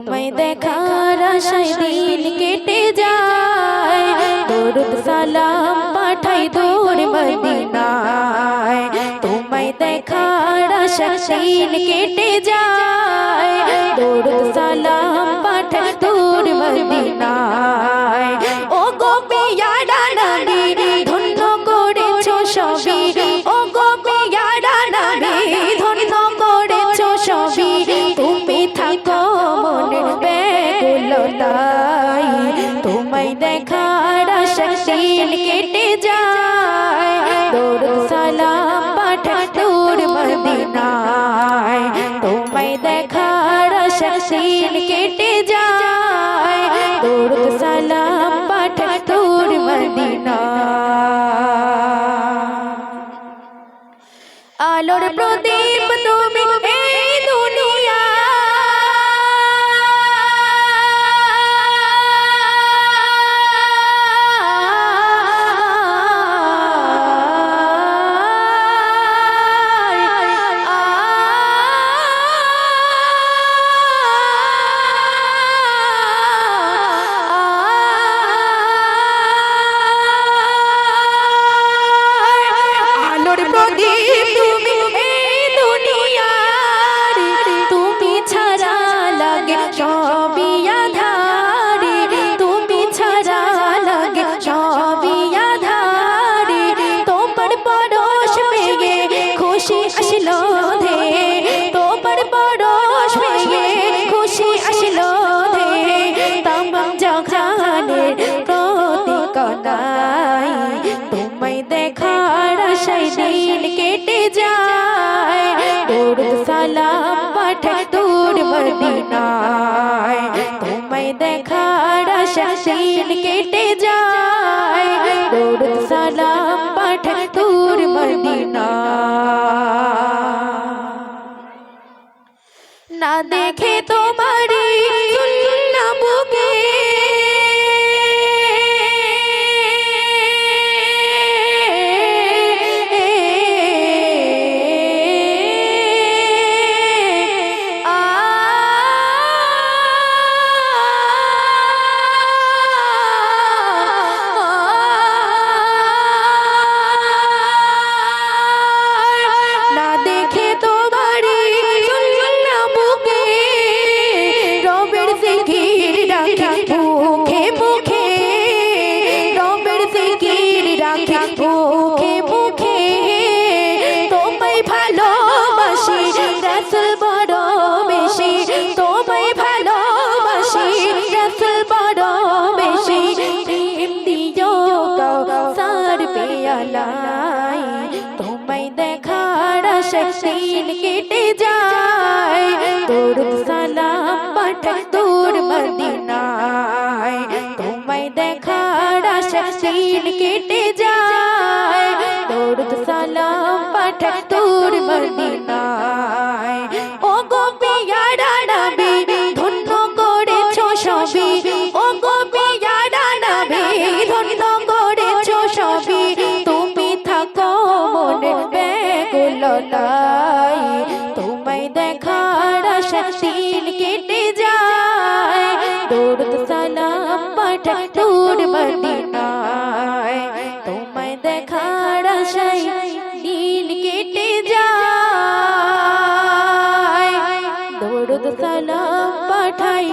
তোমায় দেখার আশায় দিন কেটে যায়। দরুদ সালাম পাঠাই দূর মদিনায়। তোমায় দেখার আশায় দিন কেটে যায়। দরুদ সালাম ব্যাকুলতাই তোমায় দেখার আশা দিন কেটে যায় দৌড় সালাম পাঠা দূর মদিনায় তোমায় দেখার আশা দিন কেটে যায় দৌড় সালাম পাঠা দূর মদিনায় আলোর প্রদীপ তুমি আসলো ধে তোমার পরশ পেয়ে খুশি আসলো ধে তামাম জখানের প্রতিকনাই তোমায় দেখার আশায় দিন কেটে যায়। দরুদ সালাম পাঠায় দূর মদিনায়। তোমায় দেখার দিন কেটে যায়। না দেখে তোমারি মুখে মুখে তোমায় ভালোবাসি রাসুল বড় বেশি। তোমায় ভালোবাসি রাসুল বড় বেশি। প্রেম দিও সার পেয়ালাই, তোমায় দেখার দিন কেটে যায়। তোর সালাম পাঠায় দূর মদিনায়, তোমায় দেখার আশায় কেটে যায়। তোর সালাম পাঠায় দূর মদিনায়। ও গো পিয়ারা নবী, ধন্য করেছ সবই। ও গো পিয়ারা ধন্য করেছ তুমি থাকো মনের ব্যাকুলতাই তোমায় দেখার আশা কেটে যায়। সালাম দূর মদিনায়। তোমায় দেখার আশায় দিন কেটে যায়। দৌড় সালাম পাঠাই